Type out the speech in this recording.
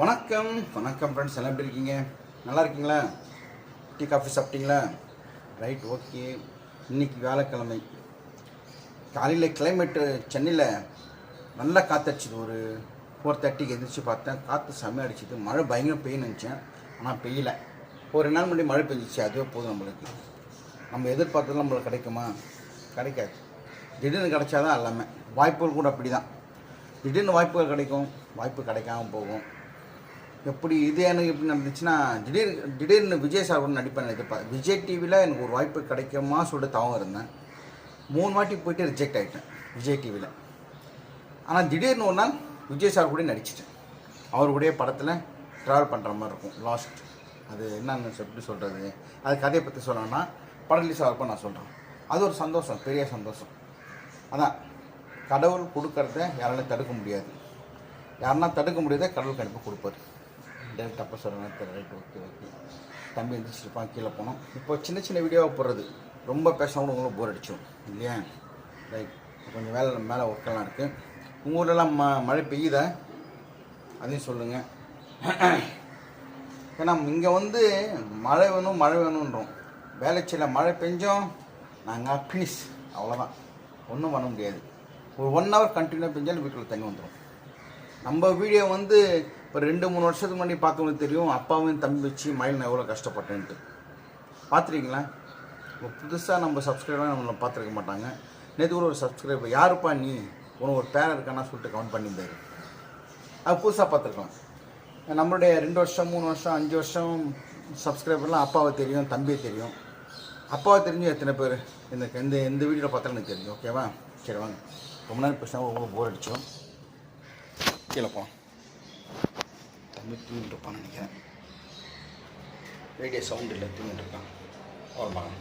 வணக்கம். வணக்கம் ஃப்ரெண்ட்ஸ் எல்லாம் எப்படி இருக்கீங்க? நல்லா இருக்கீங்களா? டீ காஃபி சாப்பிட்டீங்களா? ரைட் ஓகே இன்னைக்கு வியாழக்கிழமை. காலையில் கிளைமேட்டு சென்னையில் நல்லா காற்றடிச்சிது ஒரு ஃபோர் தேர்ட்டிக்கு எந்திரிச்சு பார்த்தேன். காற்று செம்ம அடிச்சிது. மழை பயங்கரம் பெய்யணும்னு நினச்சேன். ஆனால் பெய்யல. ஒரு ரெண்டு நாள் முன்னாடி மழை பெஞ்சிச்சு. அதுவே போதும் நம்மளுக்கு. நம்ம எதிர்பார்த்தது நம்மளுக்கு கிடைக்குமா? கிடைக்காது. திடீர்னு கிடைச்சாதான் எல்லாமே. வாய்ப்புகள் கூட அப்படி தான் திடீர்னு வாய்ப்புகள் கிடைக்கும். வாய்ப்பு கிடைக்காம போகும். எப்படி இது எனக்கு எப்படி நடந்துச்சுன்னா திடீர் திடீர்னு விஜய் சார் கூட நடிப்பேன் எதிர்பார்த்தேன் விஜய் டிவியில் எனக்கு ஒரு வாய்ப்பு கிடைக்குமா சொல்லிட்டு தவம் இருந்தேன். மூணு வாட்டி போயிட்டு ரிஜெக்ட் ஆகிட்டேன் விஜய் டிவியில் ஆனால் திடீர்னு ஒரு நாள் விஜய் சார் கூட நடிச்சிட்டேன். அவருடைய படத்தில் ட்ராவல் பண்ணுற மாதிரி இருக்கும். லாஸ்ட் அது என்னன்னு எப்படி சொல்கிறது அது கதையை பற்றி சொல்லணும்னா படம் ரிலீஸ் ஆகிறப்ப நான் சொல்கிறேன் அது ஒரு சந்தோஷம் பெரிய சந்தோஷம். அதான் கடவுள் கொடுக்கறத யாராலும் தடுக்க முடியாது. யாருன்னா தடுக்க முடியாத கடவுள் கண்டிப்பாக கொடுப்பாரு. டேரக்ட் தப்பாக சொல்கிறேன் ரைட் ஓகே ஓகே. தம்பி எழுந்திரிச்சிருப்பான் கீழே போனோம். இப்போ சின்ன சின்ன வீடியோவாக போடுறது. ரொம்ப பேசாமல் கூட உங்களுக்கு போர் அடிச்சோம் இல்லையா? ரைட் கொஞ்சம் வேலை மேலே ஒர்க்கெல்லாம் இருக்குது உங்கள் ஊர்லலாம் ம மழை பெய்யுதா? அதையும் சொல்லுங்கள் ஏன்னா இங்கே வந்து மழை வேணும் மழை வேணுன்றோம். வேலைச்சியில் மழை பெஞ்சோம் நாங்கள் ஃபினிஷ் அவ்வளோதான் ஒன்றும் பண்ண முடியாது. ஒரு ஒன் ஹவர் கண்டினியூ பெஞ்சாலும் வீட்டில் தண்ணி வந்துடும் நம்ம வீடியோ வந்து ஒரு ரெண்டு மூணு வருஷத்துக்கு முன்னாடி பார்த்தவங்களுக்கு தெரியும் அப்பாவும் தம்பி வச்சு மயில் நான் எவ்வளோ கஷ்டப்பட்டேன்ட்டு. பார்த்துருக்கீங்களா? இப்போ புதுசாக நம்ம சப்ஸ்கிரைபர் நம்மளை பார்த்துருக்க மாட்டாங்க. நேற்று கூட ஒரு சப்ஸ்கிரைபர் யாருப்பா நீ? உனக்கு ஒரு பேர் இருக்கானா சொல்லிட்டு கமெண்ட் பண்ணியிருந்தாரு. அது புதுசாக பார்த்துருக்கலாம். நம்மளுடைய ரெண்டு வருஷம் மூணு வருஷம் அஞ்சு வருஷம் சப்ஸ்கிரைபர்லாம் அப்பாவை தெரியும் தம்பியை தெரியும். அப்பாவை தெரிஞ்சு எத்தனை பேர்? இந்த இந்த இந்த வீடியோவில் பார்த்தா எனக்கு தெரியும். ஓகேவா? சரி வாங்க. ரொம்ப நேரம் பேசினா ரொம்ப போர் அடிச்சோம் கீழே போகலாம் தம்பி தூங்கிட்டு இருப்பான்னு நினைக்கிறேன். ரேடியோ சவுண்டு இல்லை தூங்கிட்டு இருக்கான் அவ்வளோதான்